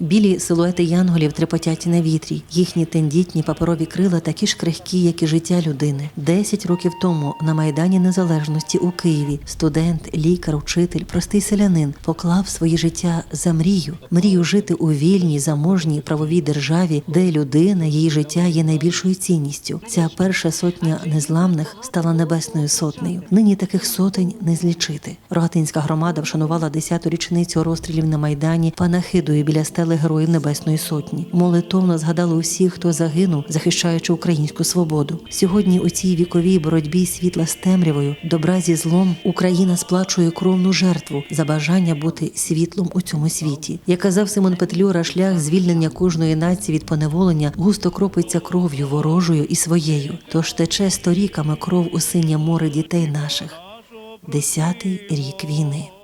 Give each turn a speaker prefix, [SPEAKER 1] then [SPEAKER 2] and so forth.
[SPEAKER 1] Білі силуети янголів трепотять на вітрі. Їхні тендітні паперові крила такі ж крихкі, як і життя людини. Десять років тому на майдані Незалежності у Києві студент, лікар, учитель, простий селянин поклав своє життя за мрію, мрію жити у вільній, заможній правовій державі, де людина, її життя є найбільшою цінністю. Ця перша сотня незламних стала небесною сотнею. Нині таких сотень не злічити. Рогатинська громада вшанувала 10-ту річницю розстрілів на майдані панахидою біля стели Героїв Небесної Сотні. Молитовно згадали усіх, хто загинув, захищаючи українську свободу. Сьогодні у цій віковій боротьбі світла з темрявою, добра зі злом, Україна сплачує кровну жертву за бажання бути світлом у цьому світі. Як казав Симон Петлюра, шлях звільнення кожної нації від поневолення густо кропиться кров'ю ворожою і своєю. Тож тече сторіками кров у синє море дітей наших. Десятий рік війни.